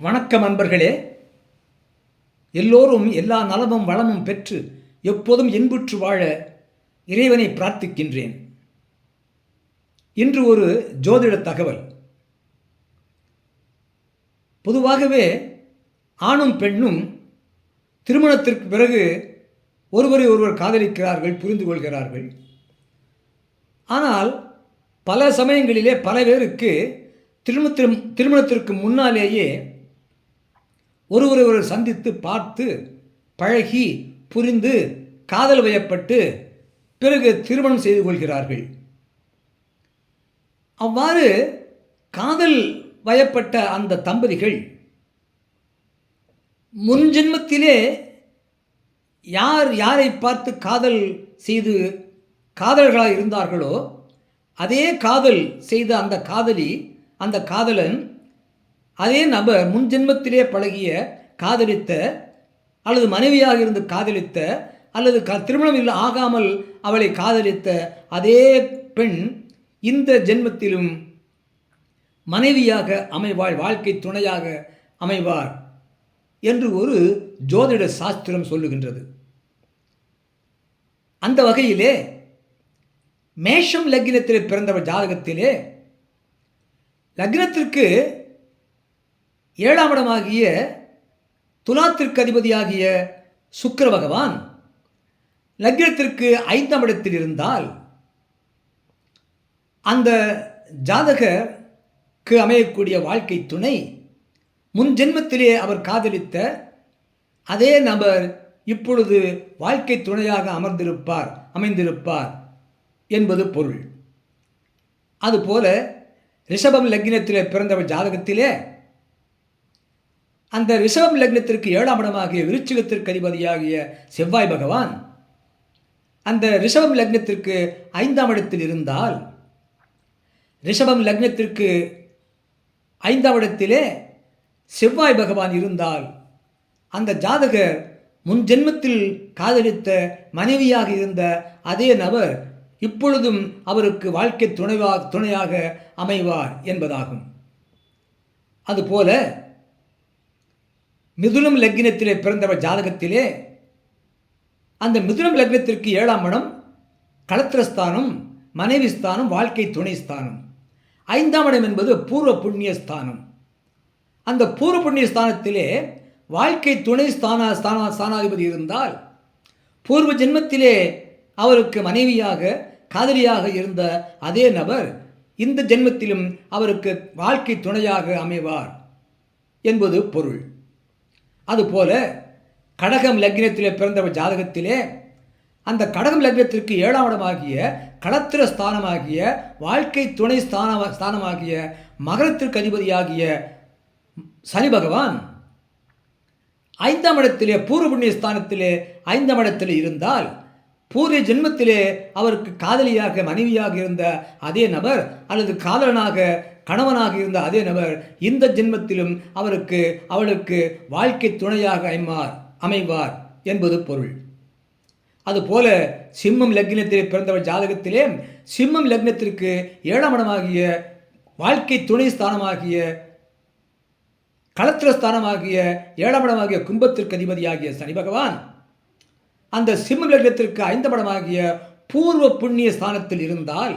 வணக்கம் அன்பர்களே. எல்லோரும் எல்லா நலமும் வளமும் பெற்று எப்போதும் இன்புற்று வாழ இறைவனை பிரார்த்திக்கின்றேன். இன்று ஒரு ஜோதிட தகவல். பொதுவாகவே ஆணும் பெண்ணும் திருமணத்திற்கு பிறகு ஒருவரை ஒருவர் காதலிக்கிறார்கள் புரிந்து கொள்கிறார்கள். ஆனால் பல சமயங்களிலே பல பேருக்கு திருமணத்திற்கு திருமணத்திற்கு முன்னாலேயே ஒருவரை ஒருவர் சந்தித்து பார்த்து பழகி புரிந்து காதல் வயப்பட்டு பிறகு திருமணம் செய்து கொள்கிறார்கள். அவ்வாறு காதல் வயப்பட்ட அந்த தம்பதிகள் முன் ஜென்மத்திலே யார் யாரை பார்த்து காதல் செய்து காதல்களாக இருந்தார்களோ அதே காதல் செய்த அந்த காதலி அந்த காதலன் அதே நபர் முன் ஜென்மத்திலே பழகிய காதலித்த அல்லது மனைவியாக இருந்து காதலித்த அல்லது க திருமணம் இல்லை ஆகாமல் அவளை காதலித்த அதே பெண் இந்த ஜென்மத்திலும் மனைவியாக அமைவாள் வாழ்க்கை துணையாக அமைவார் என்று ஒரு ஜோதிட சாஸ்திரம் சொல்லுகின்றது. அந்த வகையிலே மேஷம் லக்னத்திலே பிறந்தவர் ஜாதகத்திலே லக்னத்திற்கு ஏழாம் இடமாகிய துலாத்திற்கு அதிபதியாகிய சுக்கர பகவான் லக்னத்திற்கு ஐந்தாம் இடத்தில் இருந்தால் அந்த ஜாதகருக்கு அமையக்கூடிய வாழ்க்கை துணை முன் ஜென்மத்திலே அவர் காதலித்த அதே நபர் இப்பொழுது வாழ்க்கை துணையாக அமர்ந்திருப்பார் அமைந்திருப்பார் என்பது பொருள். அதுபோல ரிஷபம் லக்னத்திலே பிறந்தவர் ஜாதகத்திலே அந்த ரிஷபம் லக்னத்திற்கு ஏழாம் இடமாகிய விருச்சிகத்திற்கு அதிபதியாகிய செவ்வாய் பகவான் அந்த ரிஷபம் லக்னத்திற்கு ஐந்தாம் இடத்தில் இருந்தால் ரிஷபம் லக்னத்திற்கு ஐந்தாம் இடத்திலே செவ்வாய் பகவான் இருந்தால் அந்த ஜாதகர் முன் ஜென்மத்தில் காதலித்த மனைவியாக இருந்த அதே நபர் இப்பொழுதும் அவருக்கு வாழ்க்கை துணைவா துணையாக அமைவார் என்பதாகும். அதுபோல மிதுனம் லக்னத்திலே பிறந்தவர் ஜாதகத்திலே அந்த மிதுனம் லக்னத்திற்கு ஏழாம் இடம் களத்திரஸ்தானம் மனைவி ஸ்தானம் வாழ்க்கை துணை ஸ்தானம் ஐந்தாம் இடம் என்பது பூர்வ புண்ணிய ஸ்தானம் அந்த பூர்வ புண்ணிய ஸ்தானத்திலே வாழ்க்கை துணை ஸ்தான ஸ்தான ஸ்தானாதிபதி இருந்தால் பூர்வ ஜென்மத்திலே அவருக்கு மனைவியாக காதலியாக இருந்த அதே நபர் இந்த ஜென்மத்திலும் அவருக்கு வாழ்க்கை துணையாக அமைவார் என்பது பொருள். அதுபோல கடகம் லக்னத்திலே பிறந்தவர் ஜாதகத்திலே அந்த கடகம் லக்னத்திற்கு ஏழாம் இடமாகிய களத்திர ஸ்தானமாகிய வாழ்க்கை துணை ஸ்தான ஸ்தானமாகிய மகரத்திற்கு அதிபதியாகிய சனி பகவான் ஐந்தாம் இடத்திலே பூர்வ புண்ணிய ஸ்தானத்திலே ஐந்தாம் இடத்திலே இருந்தால் பூர்வ ஜென்மத்திலே அவருக்கு காதலியாக மனைவியாக இருந்த அதே நபர் அல்லது காதலனாக கணவனாக இருந்த அதே நபர் இந்த ஜென்மத்திலும் அவருக்கு அவளுக்கு வாழ்க்கை துணையாக அமைவார் அமைவார் என்பது பொருள். அதுபோல சிம்மம் லக்னத்திலே பிறந்தவர் ஜாதகத்திலே சிம்மம் லக்னத்திற்கு ஏழாம் இடமாகிய வாழ்க்கை துணை ஸ்தானமாகிய களத்திர ஸ்தானமாகிய ஏழாம் இடமாகிய கும்பத்திற்கு அதிபதியாகிய சனி பகவான் அந்த சிம்மம் லக்னத்திற்கு ஐந்தாம் இடமாகிய பூர்வ புண்ணிய ஸ்தானத்தில் இருந்தால்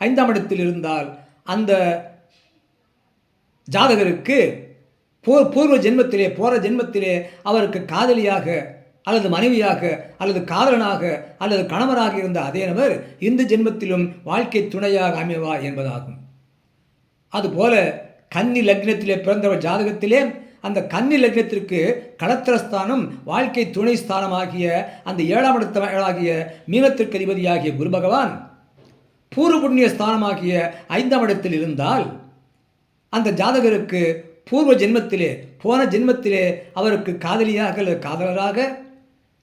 ஐந்தாம் இடத்தில் இருந்தால் அந்த ஜாதகருக்கு பூர் பூர்வ ஜென்மத்திலே போகிற ஜென்மத்திலே அவருக்கு காதலியாக அல்லது மனைவியாக அல்லது காதலனாக அல்லது கணவராக இருந்த அதே நபர் இந்த ஜென்மத்திலும் வாழ்க்கை துணையாக அமைவார் என்பதாகும். அதுபோல கன்னி லக்னத்திலே பிறந்தவர் ஜாதகத்திலே அந்த கன்னி லக்னத்திற்கு கடத்திரஸ்தானம் வாழ்க்கை துணை ஸ்தானமாகிய அந்த ஏழாம் இடத்தமாகிய மீனத்திற்கு அதிபதியாகிய குரு பகவான் பூர்வ புண்ணிய ஸ்தானமாகிய ஐந்தாம் இடத்தில் இருந்தால் அந்த ஜாதகருக்கு பூர்வ ஜென்மத்திலே போன ஜென்மத்திலே அவருக்கு காதலியாக அல்லது காதலராக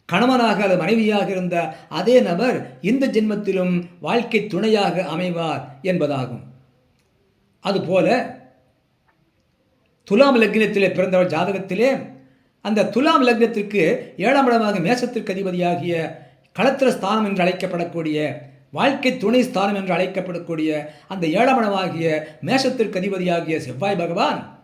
கணவனாக அல்லது மனைவியாக இருந்த அதே நபர் இந்த ஜென்மத்திலும் வாழ்க்கை துணையாக அமைவார் என்பதாகும். அதுபோல துலாம் லக்னத்திலே பிறந்தவர் ஜாதகத்திலே அந்த துலாம் லக்னத்திற்கு ஏழாம் இடமாக மேசத்திற்கு அதிபதியாகிய களத்திர ஸ்தானம் என்று அழைக்கப்படக்கூடிய வாழ்க்கை துணை ஸ்தானம் என்று அழைக்கப்படக்கூடிய அந்த ஏழாம் மேஷத்திற்கு அதிபதியாகிய செவ்வாய் பகவான்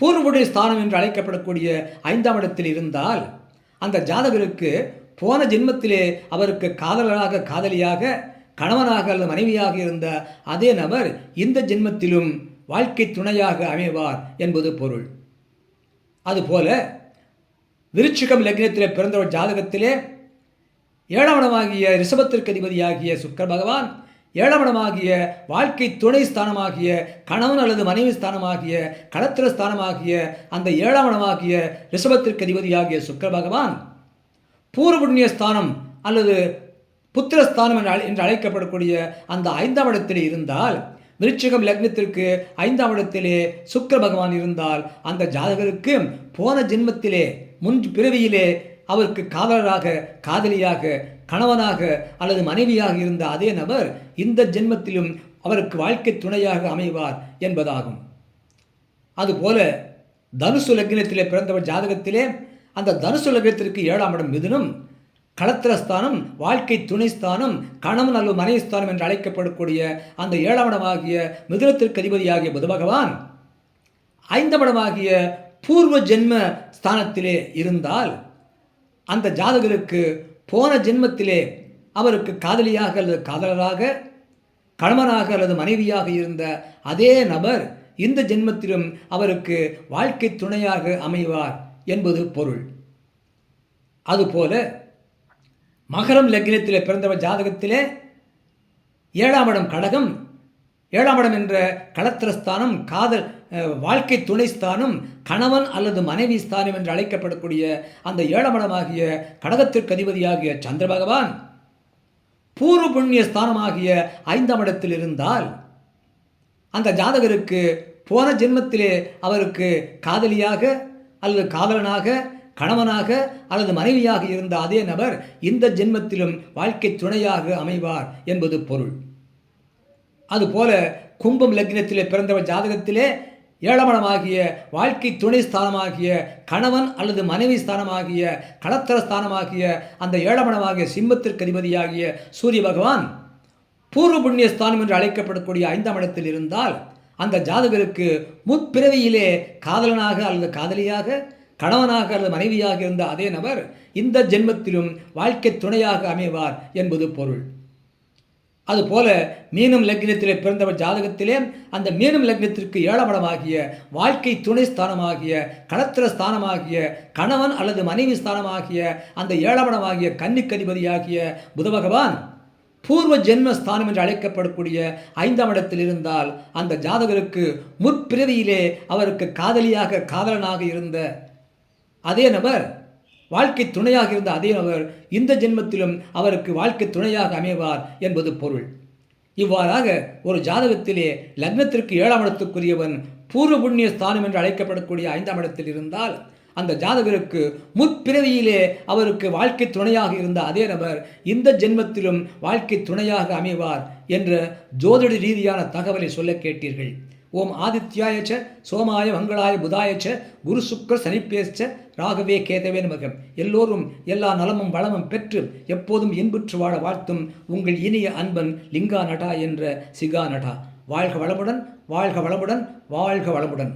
பூர்வுடைய ஸ்தானம் என்று அழைக்கப்படக்கூடிய ஐந்தாம் இடத்தில் இருந்தால் அந்த ஜாதகருக்கு போன ஜென்மத்திலே அவருக்கு காதலராக காதலியாக கணவனாக அல்லது மனைவியாக இருந்த அதே நபர் இந்த ஜென்மத்திலும் வாழ்க்கை துணையாக அமைவார் என்பது பொருள். அதுபோல விருச்சிகம் லக்னத்திலே பிறந்த ஒரு ஜாதகத்திலே ஏழாம் ரிஷபத்திற்கு அதிபதியாகிய சுக்கர பகவான் ஏழாம் வாழ்க்கை துணை ஸ்தானமாகிய கணவன் அல்லது மனைவி ஸ்தானமாகிய களத்திர ஸ்தானமாகிய அந்த ஏழாம் ரிஷபத்திற்கு அதிபதியாகிய சுக்கர பகவான் பூர்வபுண்ணிய ஸ்தானம் அல்லது புத்திரஸ்தானம் என்று அழை- என்று அழைக்கப்படக்கூடிய அந்த ஐந்தாம் இடத்தில் இருந்தால் விருச்சிகம் லக்னத்திற்கு ஐந்தாம் இடத்திலே சுக்கர பகவான் இருந்தால் அந்த ஜாதகருக்கு போன ஜென்மத்திலே முன் பிறவியிலே அவருக்கு காதலராக காதலியாக கணவனாக அல்லது மனைவியாக இருந்த அதே நபர் இந்த ஜென்மத்திலும் அவருக்கு வாழ்க்கை துணையாக அமைவார் என்பதாகும். அதுபோல தனுசு லக்னத்திலே பிறந்தவர் ஜாதகத்திலே அந்த தனுசு லக்னத்திற்கு ஏழாம் இடம் மிதுனும் களத்திரஸ்தானம் வாழ்க்கை துணைஸ்தானம் கணவன் அல்லது மனைவி ஸ்தானம் என்று அழைக்கப்படக்கூடிய அந்த ஏழாம் இடமாகிய மிதுனத்திற்கு அதிபதியாகிய புத பகவான் ஐந்தாம் இடமாகிய பூர்வ ஜென்ம ஸ்தானத்திலே இருந்தால் அந்த ஜாதகருக்கு போன ஜென்மத்திலே அவருக்கு காதலியாக அல்லது காதலராக கணவனாக அல்லது மனைவியாக இருந்த அதே நபர் இந்த ஜென்மத்திலும் அவருக்கு வாழ்க்கை துணையாக அமைவார் என்பது பொருள். அதுபோல மகரம் லக்னத்திலே பிறந்தவர் ஜாதகத்திலே ஏழாம் இடம் கடகம் ஏழாம் இடம் என்ற களத்திரஸ்தானம் காதல் வாழ்க்கை துணை ஸ்தானம் கணவன் அல்லது மனைவி ஸ்தானம் என்று அழைக்கப்படக்கூடிய அந்த ஏழாம் இடமாகிய கடகத்திற்கு அதிபதியாகிய சந்திர பகவான் பூர்வ புண்ணிய ஸ்தானமாகிய ஐந்தாம் இடத்தில் இருந்தால் அந்த ஜாதகருக்கு போன ஜென்மத்திலே அவருக்கு காதலியாக அல்லது காதலனாக கணவனாக அல்லது மனைவியாக இருந்த அதே நபர் இந்த ஜென்மத்திலும் வாழ்க்கை துணையாக அமைவார் என்பது பொருள். அதுபோல கும்பம் லக்னத்திலே பிறந்தவர் ஜாதகத்திலே ஏழமனமாகிய வாழ்க்கை துணை ஸ்தானமாகிய கணவன் அல்லது மனைவி ஸ்தானமாகிய களத்தர ஸ்தானமாகிய அந்த ஏழமனமாகிய சிம்மத்திற்கு அதிபதியாகிய சூரிய பகவான் பூர்வ புண்ணிய ஸ்தானம் என்று அழைக்கப்படக்கூடிய ஐந்தாம் இடத்தில் இருந்தால் அந்த ஜாதகருக்கு முற்பிறவியிலே காதலனாக அல்லது காதலியாக கணவனாக அல்லது மனைவியாக இருந்த அதே நபர் இந்த ஜென்மத்திலும் வாழ்க்கை துணையாக அமைவார் என்பது பொருள். அதுபோல மீனம் லக்னத்திலே பிறந்தவர் ஜாதகத்திலே அந்த மீனம் லக்னத்திற்கு ஏழாம் வாழ்க்கை துணை ஸ்தானமாகிய களத்திர ஸ்தானமாகிய கணவன் அல்லது மனைவி ஸ்தானமாகிய அந்த ஏழாம் கன்னிக்கதிபதியாகிய புத பகவான் பூர்வ ஜென்ம ஸ்தானம் என்று அழைக்கப்படக்கூடிய ஐந்தாம் இடத்தில் இருந்தால் அந்த ஜாதகருக்கு முற்பிறவியிலே அவருக்கு காதலியாக காதலனாக இருந்த அதே நபர் வாழ்க்கை துணையாக இருந்த அதே நபர் இந்த ஜென்மத்திலும் அவருக்கு வாழ்க்கை துணையாக அமைவார் என்பது பொருள். இவ்வாறாக ஒரு ஜாதகத்திலே லக்னத்திற்கு ஏழாம் இடத்துக்குரியவன் பூர்வ புண்ணிய ஸ்தானம் என்று அழைக்கப்படக்கூடிய ஐந்தாம் இடத்தில் இருந்தால் அந்த ஜாதகருக்கு முற்பிறவியிலே அவருக்கு வாழ்க்கை துணையாக இருந்த அதே நபர் இந்த ஜென்மத்திலும் வாழ்க்கை துணையாக அமைவார் என்ற ஜோதிட ரீதியான தகவலை சொல்ல கேட்டீர்கள். ஓம் ஆதித்யாய ச சோமாய மங்களாய புதாய ச குரு சுக்கர சனிப்பேச்ச ராகவே கேதவே நமக. எல்லோரும் எல்லா நலமும் வளமும் பெற்று எப்போதும் இன்புற்று வாழ வாழ்த்தும் உங்கள் இனிய அன்பன் லிங்கா நடா என்ற சிகா நடா வாழ்க வளமுடன் வாழ்க வளமுடன் வாழ்க வளமுடன்.